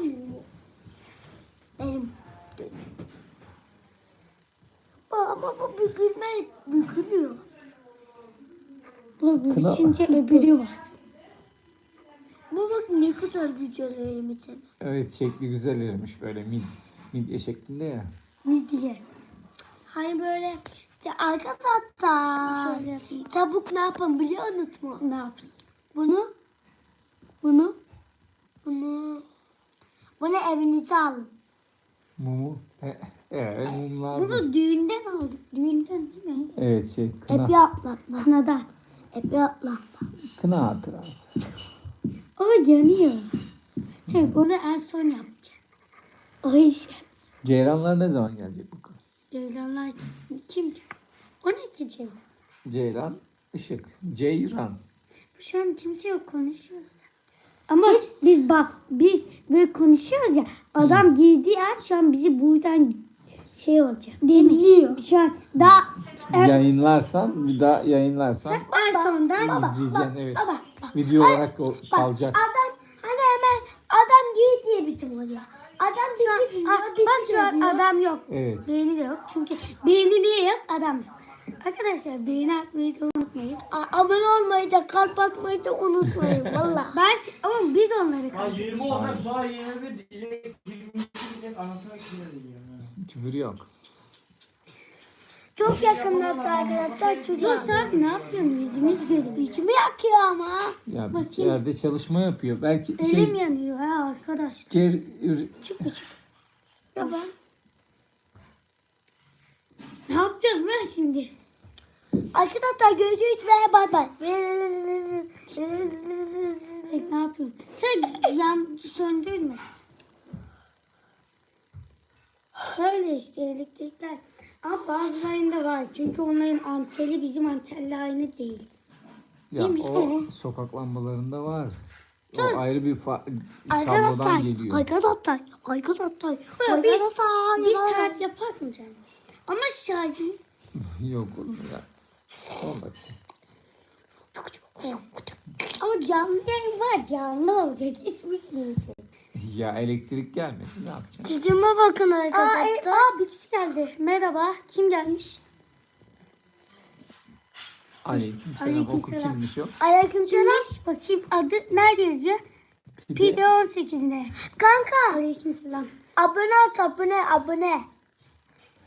var. Benim. Ama bu bükülme bükülüyor. Bu Kına- içince öbürü var. Bu bak ne kadar güzel elimizin. Evet şekli güzel erimiş böyle mid, midye şeklinde ya. Midye. Hani böyle arkadaşlar. Çabuk ne yapın biliyor musun? Ne yapayım? Bunu, bunu, bunu, bunu evinize alın. Mumu. E, evet mum lazım. Bunu düğünden aldık. Düğünden değil mi? Evet şey kına, Hep yaplatma. Kınadan. Hep yaplatma. kına hatırası. Ama yanıyor. Şey onu en son yapacağım. O iş. Ceyranlar ne zaman gelecek bakalım? Ceylanlar kim? O ne ki Ceylan? Ceyran, ışık. Ceyran. Bu şu an kimse yok konuşuyoruz. Ama biz bak biz böyle konuşuyoruz ya adam girdiği an şu an bizi buradan şey olacak. Dinliyor. Şu an daha Yayınlarsan bir daha yayınlarsan en sondan izleyeceksin evet. Baba, Video olarak o kalacak. adam hani hemen adam giy diye bitim oluyor. Adam bizi biliyor, Ah, bizi bak şu an adam yok. Evet. Beğeni de yok. Çünkü beğeni niye yok? Adam yok. Arkadaşlar beğeni atmayı da unutmayın. A- abone olmayı da kalp atmayı da unutmayın valla. Ben ama biz onları Ya kaldık. 20 olacak sonra 21 diyecek 22 diyecek anasına kime diyeceğim. Küfür yok. Çok yakında arkadaşlar çocuğa. sen ne yapıyorsun? Yüzümüz görüyor. İçimi yakıyor ama. Ya bir Bakayım. yerde çalışma yapıyor. Belki Elim şey yanıyor ha arkadaşlar. ger, ür- Çık bir çık. Ya ben Ne yapacağız ben şimdi? Arkadaşlar görüşürüz ve bay bay. Tek ne yapıyorsun? Sen yan söndürme. Böyle işte elektrikler. Ama bazılarında var. Çünkü onların anteli bizim antelle aynı değil. ya mi? o sokak lambalarında var. O ayrı bir kablodan Arkadaşlar, geliyor. arkadaşlar, arkadaşlar, Böyle bir, arkadaşlar. bir saat yapar mı canım? Ama şarjımız Yok oğlum ya. 10 dakika. ama canlı yayın var canlı olacak hiç bitmeyecek. Ya elektrik gelmedi ne yapacaksın? Çizime bakın Aa, e, arkadaşlar. aa bir kişi geldi. Merhaba. Kim gelmiş? Aleyküm selam. Oku Aleykümselam. kimmiş o? Aleykümselam. Kimmiş? Bakayım adı nerede yazıyor? Pide. PD18'de. Kanka, Aleykümselam. abone ol, abone, abone.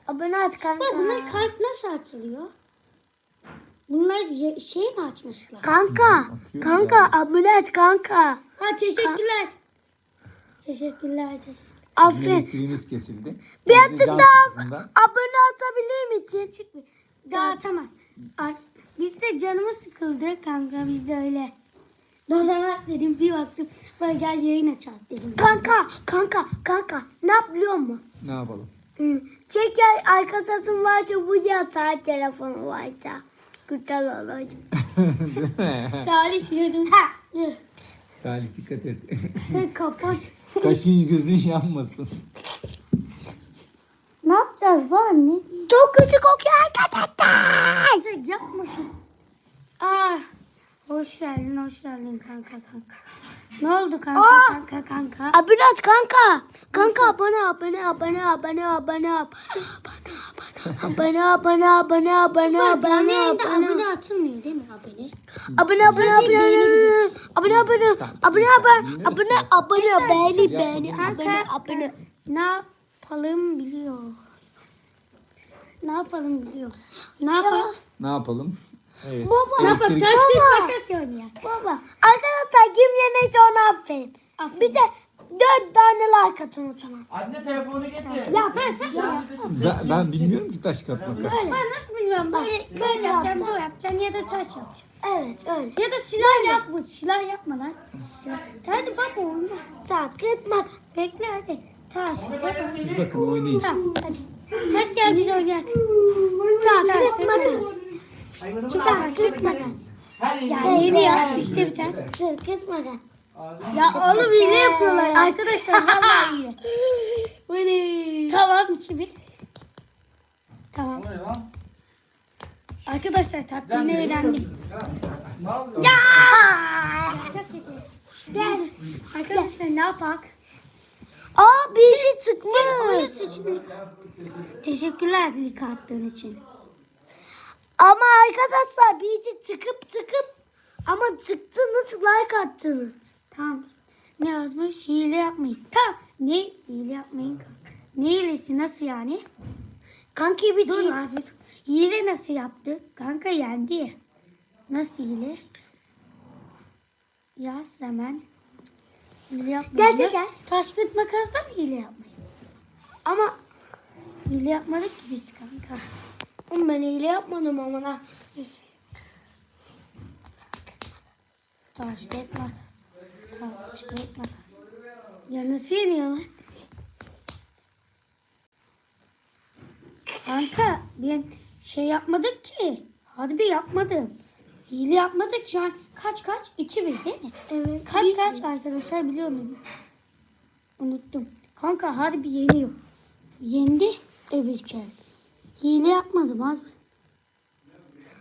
Abone ol kanka. Ya bunlar kalp nasıl açılıyor? Bunlar ye- şey mi açmışlar? Kanka, kanka, abone et kanka. Ha teşekkürler. Teşekkürler. teşekkürler. Aferin. Elektriğimiz kesildi. Bir attık daha abone atabilir misin? Çık bir. Daha atamaz. Ay, Biz de canımız sıkıldı kanka biz de öyle. Dolanak dedim bir baktım. Böyle gel yayın açalım dedim. Kanka, kanka, kanka. Ne yapıyor mu? Ne yapalım? Hı. Çek ya arkadaşım varsa bu yatağa telefonu varsa. Güzel olur. Değil mi? Salih diyordum. Salih dikkat et. Kafa. Kaşın gözün yanmasın. Ne yapacağız bana ne diyeyim? Çok kötü kokuyor arkadaşlar. Sen yapma şunu. Aa, hoş geldin, hoş geldin kanka kanka. Ne oldu kanka Aa! kanka kanka? Abone ol kanka. Kanka abone abone abone abone abone abone abone abone abone abone abone abone abone atılmıyor değil mi abone? abone abone abone abone abone abone abone abone abone beğeni beğeni abone abone Ne yapalım biliyor. Ne yapalım biliyor. Ne yapalım? Ne yapalım? Evet. Baba. Ne yapalım? Elektrik- Taş kağıt Baba. makas baba arkadaşlar kim yeneyse onu aferin Aferin. bir de dört tane like atın o zaman Anne telefonu getir. Ya ben sen ya. Ben, ben bilmiyorum ki taş kağıt makas. Ben nasıl bilmiyorum böyle böyle yapacağım, böyle yapacağım ya da taş yapacağım. evet öyle Ya da silah yap bu. Silah yapma lan. Silah. Hadi bak oyna. saat kırıtmak Bekle hadi. Taş. Siz bakın oynayın. Tamam hadi. Hadi gel biz oynayalım. Taş, kırıtmak Hayvanı Kim bırak. taş kırık Her yeri Ya yeni ya. İşte bir tane. kırıtmak Ya oğlum hile yapıyorlar. Arkadaşlar vallahi hile. Hadi. Tamam şimdi. Tamam. Arkadaşlar taktiğini öğrendim. Ol. Çok kötü. Gel. Arkadaşlar ne yapak? Aa birisi Siz oyun çıkmış. seçin. Teşekkürler lik attığın için. Ama arkadaşlar birisi çıkıp çıkıp ama çıktınız like attınız. Tamam. Ne yazmış? Hile yapmayın. Tamam. Ne? Hile yapmayın kanka. Ne hilesi? Nasıl yani? Kanki bir Dur şey. yazmış. Hile nasıl yaptı? Kanka yendi. Nasıl hile? Yaz hemen. Hile yapmayın. Gel, gel? Taş kıt makasla mı hile yapmayın? Ama Hile yapmadık ki biz kanka. Oğlum ben hile yapmadım ama ha. Taş kıt makas. Taş kıt makas. Ya nasıl yeniyor lan? Kanka ben şey yapmadık ki. Harbi yapmadım. Hile yapmadık şu an. Kaç kaç? 2 1 değil mi? Evet. Kaç bir- kaç arkadaşlar biliyor musun? Unuttum. Kanka harbi yeniyor. Yendi öbür köy. Hile yapmadım abi.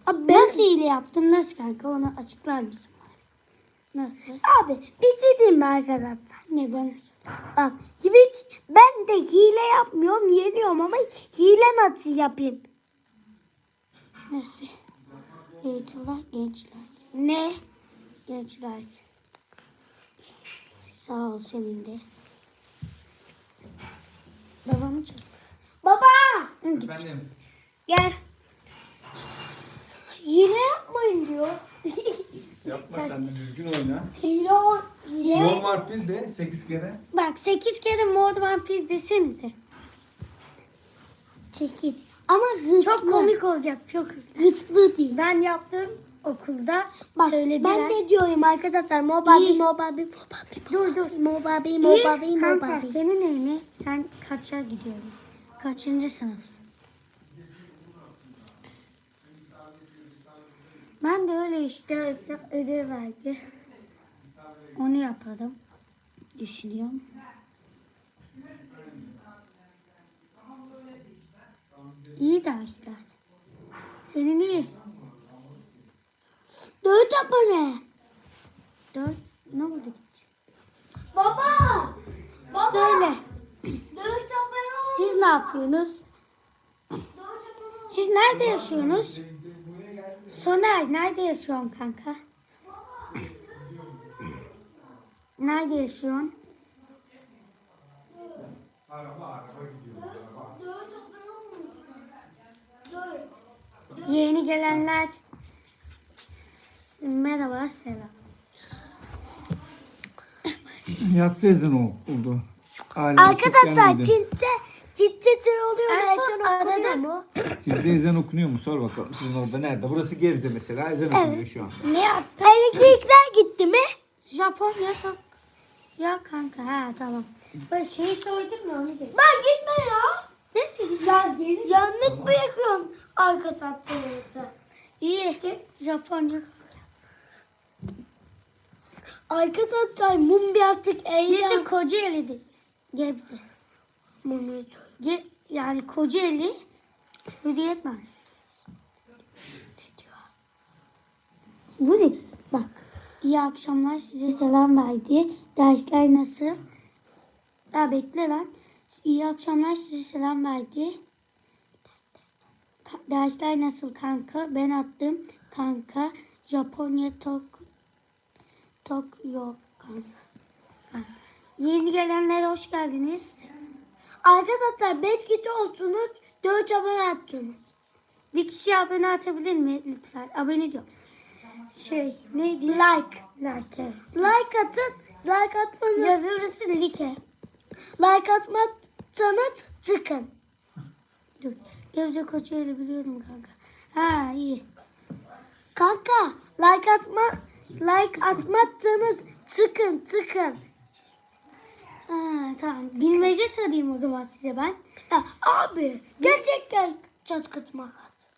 Abi nasıl hile yaptın? Nasıl kanka? Onu açıklar mısın? Nasıl? Abi bir şey diyeyim mi arkadaşlar? Ne bana. Bak hiç, ben de hile yapmıyorum yeniyorum ama hile nasıl yapayım? Nasıl? Eğitimler gençler. Ne? Gençler. Sağ ol senin de. Babamı çek. Baba. Efendim. gel. Hile yapmayın diyor. Yapma sen de düzgün oyna. hile o. Hile. Var pil de 8 kere. Bak 8 kere Mod One Piece desenize. Çekil. Ama hızlı. Çok komik olacak. Çok hızlı. Hızlı değil. Ben yaptım okulda. Bak söylediler. ben de diyorum arkadaşlar mobabi İyi. mobabi mobabi Dur dur. mobabi İyi mobabi kanka mobabi. senin neyin ne? Sen kaça gidiyorsun? Kaçıncı sınıfsın? Ben de öyle işte ödev verdi. Onu yaparım. Düşünüyorum. İyi dersler. Senin iyi. Dört abone. Dört. Ne oldu gitti? Baba. İşte öyle. Siz ne yapıyorsunuz? Siz nerede yaşıyorsunuz? Soner nerede yaşıyorsun kanka? Nerede yaşıyorsun? Yeni gelenler merhaba selam. Yatsı ezanı oldu. Hala Arkadaşlar. Çince Çince şey oluyor mu? En son Ezan okunuyor arada- mu? Sizde ezan okunuyor mu? Sor bakalım. Sizin orada nerede? Burası Gebze mesela. Ezan okunuyor şu an. Ne yaptın? Elektrikler gitti mi? Japonya çok. Ya kanka ha tamam. Ben şeyi söyledim mi onu dedim. Ben gitme ya. Neyse Ya geri yanlık bırakıyorsun arka tatlıları. iyi. Japonya. Arkadaşlar mum birazcık eğlen. Kocaeli'deyiz. Gebze. Mumu Ge yani Kocaeli Hürriyet Mahallesi. Bu ne? Bak. İyi akşamlar size selam verdi. Dersler nasıl? Ya bekle lan. İyi akşamlar size selam verdi. Dersler nasıl kanka? Ben attım kanka. Japonya Tok Tokyo kanka. kanka. Yeni gelenlere hoş geldiniz. Arkadaşlar 5 kişi olsunuz 4 abone attınız. Bir kişi abone atabilir mi lütfen? Abone diyor. Şey neydi? Like. Like. evet. Like atın. Like atmanız. Yazılısı like. Like atmazsanız çıkın. Dur. Gebze Kocaeli biliyorum kanka. Ha iyi. Kanka like atmaz like atmazsanız çıkın çıkın. Ha tamam. Bilmece sorayım o zaman size ben. Ya abi gerçekten çat kıtmak at.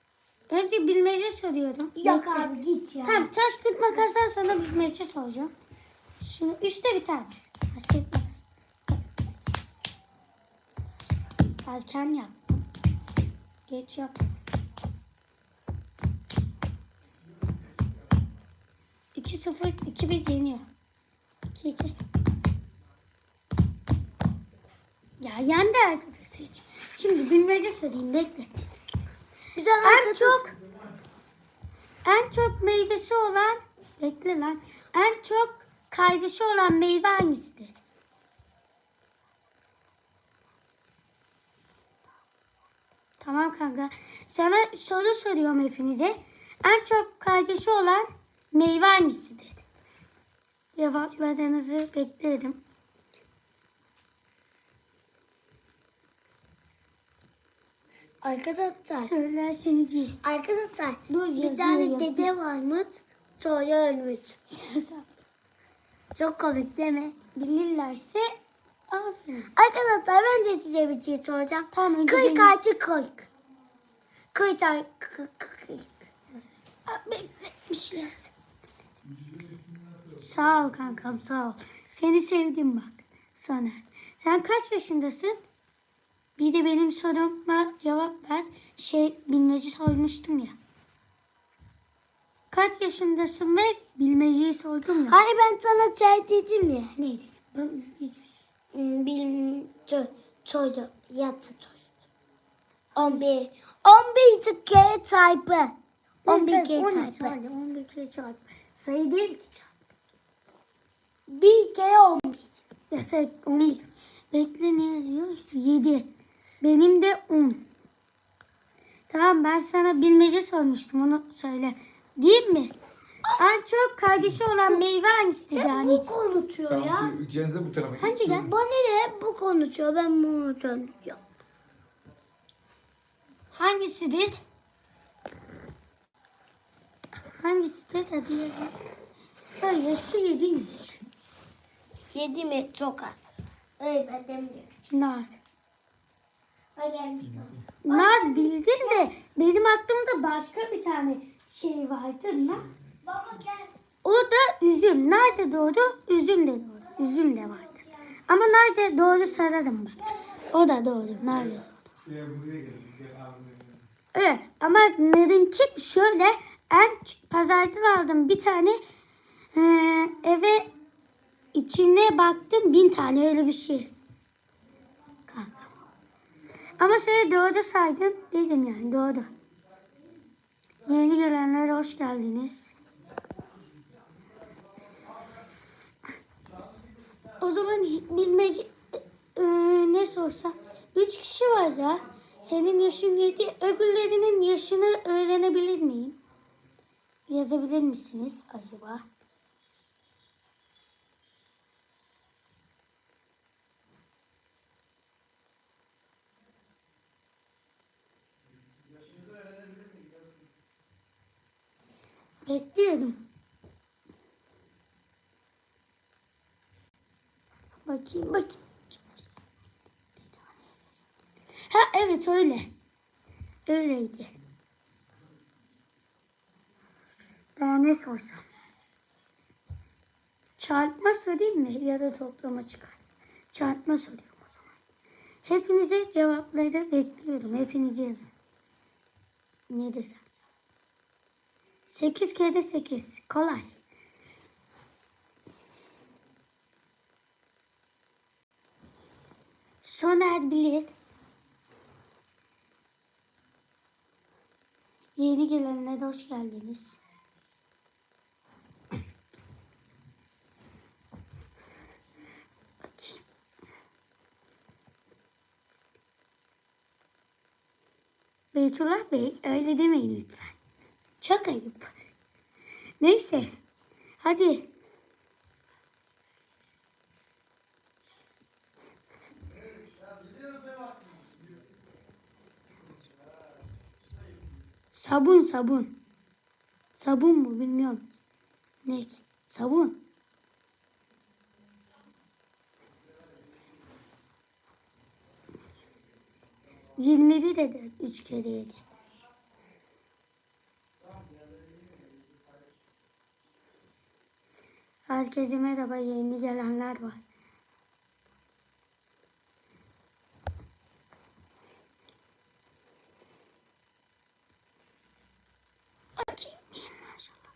Önce bilmece soruyorum. Yok Bekle. abi git ya. Tamam taş kıt makasdan sonra bilmece soracağım. Şunu üçte biter. Taş kıt makas. Erken yaptım. Geç yaptım. İki sıfır, iki bir yeniyor. İki iki. Ya yendi arkadaşı hiç. Şimdi bilmece söyleyeyim bekle. Güzel En çok en çok meyvesi olan bekle lan. En çok kardeşi olan meyve hangisidir? Tamam kanka. Sana soru soruyorum hepinize. En çok kardeşi olan meyve hangisidir? Cevaplarınızı beklerim. Arkadaşlar. Söylerseniz iyi. Arkadaşlar. Dur, bir tane yazıyor. dede varmış. Sonra ölmüş. Çok komik değil mi? Bilirlerse aferin. Arkadaşlar ben de size bir şey soracağım. Tamam, Kırk artı kırk. Kırk artı kırk. kırk. Bir şey yaz. Sağ ol kankam sağ ol. Seni sevdim bak Soner. Sen kaç yaşındasın? Bir de benim soruma cevap ver. Şey bilmece sormuştum ya. Kaç yaşındasın ve bilmeceyi sordum ya. Hani ben sana şey dedim ya. Ne dedim? Ben hiçbir şey. Hmm, Bilim ço çoydu. Yatsı çoydu. On bir. On bir kere çarpı. On bir Neyse, kere on çarpı. sadece 11 kere çarp. Sayı değil ki çarp. Bir kere on bir. Ya sen 10 Bekle ne yazıyor? 7. Benim de 10. Tamam ben sana bilmece sormuştum onu söyle. Değil mi? En çok kardeşi olan meyve hangisidir yani? Bu konuşuyor ya. Tamam, ikiniz bu tarafa Sen de gel. Bana ne bu konuşuyor ben bunu dönüyorum. Hangisidir? Hangisidir? Hadi yazın. Ha, yaşı 7'ymiş. Yedi mi çok az. Öyle ben demiyorum. Nar. Nar bildin de benim aklımda başka bir tane şey vardı. Baba gel. O da üzüm. Nerede doğru? Üzüm de doğru. Üzüm de vardı. Ama nerede doğru sararım bak. O da doğru. Nerede doğru? Evet ama nedenki şöyle en pazardan aldım bir tane eee, eve içine baktım bin tane öyle bir şey. Ama şöyle doğru saydım dedim yani doğru. Yeni gelenlere hoş geldiniz. O zaman bilmece e, ne sorsam. Üç kişi var ya. Senin yaşın yedi. Öbürlerinin yaşını öğrenebilir miyim? Yazabilir misiniz acaba? Bekliyorum. Bakayım bakayım. Ha evet öyle. Öyleydi. Daha ne sorsam. Çarpma sorayım mı ya da toplama çıkar. Çarpma soruyorum o zaman. Hepinize cevapları bekliyorum. Hepiniz yazın. Ne desem. 8 kere 8. Kolay. Soner bilir. Yeni gelenlere hoş geldiniz. Beytullah Bey öyle demeyin lütfen. Çok ayıp. Neyse. Hadi. Sabun sabun. Sabun mu bilmiyorum. Ne? Sabun. Yirmi bir eder. Üç kere yedi. Herkese merhaba. Yeni gelenler var. Bakayım. Maşallah.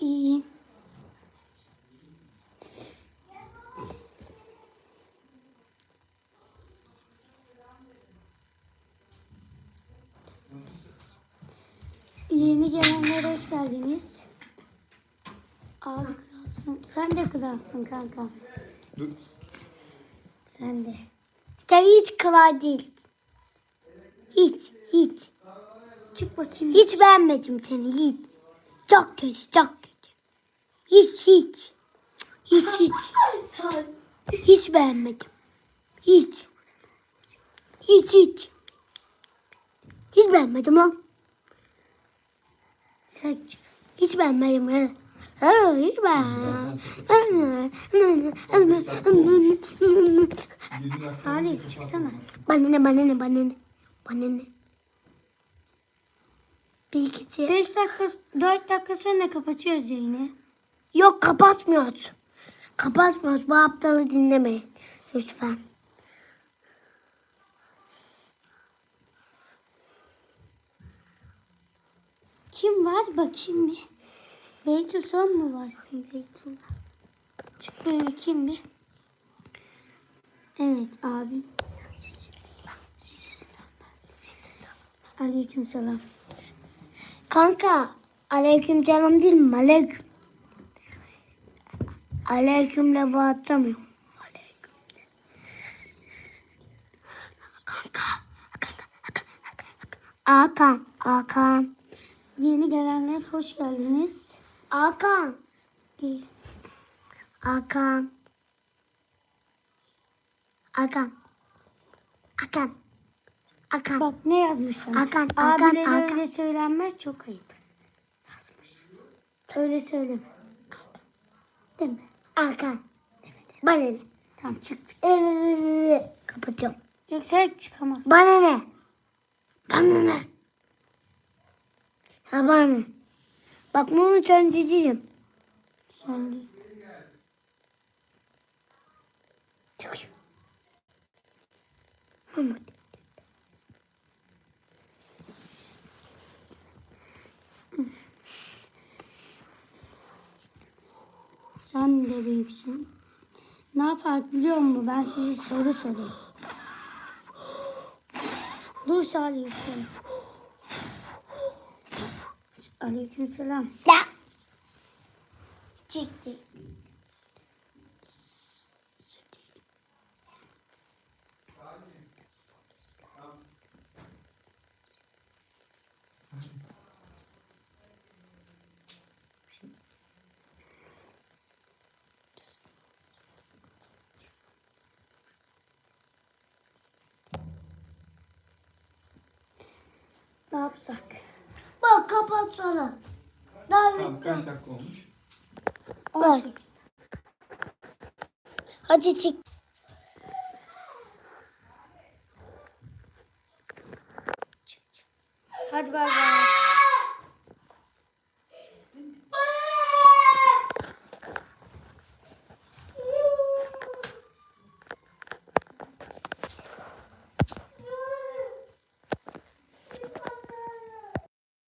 İyiyim. Yeni gelenlere hoş geldiniz. Abi kralsın. Sen de kralsın kanka. Dur. Sen de. Sen hiç kolay değil. Hiç, hiç. Çık bakayım. Hiç beğenmedim seni, hiç. Çok kötü, çok kötü. Hiç, hiç. Hiç, hiç. Hiç beğenmedim. Hiç. Hiç, hiç. Hiç beğenmedim lan. Sen. Hiç beğenmedim. Ha. Ha, hiç beğenmedim. Salih çıksana. Bana ne, bana ne, bana ne. Bana ne. Bir ikisi. 5 dakika, 4 dakika sonra kapatıyoruz yayını. Yok kapatmıyoruz. Kapatmıyoruz. Bu aptalı dinlemeyin. Lütfen. Kim var bakayım bir. Beytül son mu varsın Beytül? Çık böyle bakayım bir. Evet abi. Aleyküm selam. Kanka aleyküm canım değil mi? Aleyküm. Aleykümle bağırtamıyorum. Aleyküm. Kanka. Hakan. Hakan. Yeni gelenler hoş geldiniz. Hakan. Hakan. Hakan. Hakan. Hakan. Bak ne yazmışlar. Hakan, Hakan, Abilere Hakan. öyle söylenmez çok ayıp. Yazmış. Öyle söyleme. Değil mi? Hakan. Bana ne? Tamam çık çık. Ee, Kapatıyorum. Yoksa çıkamaz. Bana ne? Bana ne? Ne? Bak bunu söndüreyim. Sen de. Mahmut. Sen de büyüksün. Ne yapar biliyor musun? Ben size soru sorayım. Dur Salih Hüseyin. Aleyküm selam. Ya. Çıktı. Ne yapsak? Bak kapatsana. Daha Tamam kaç dakika olmuş? 18. Hadi çık.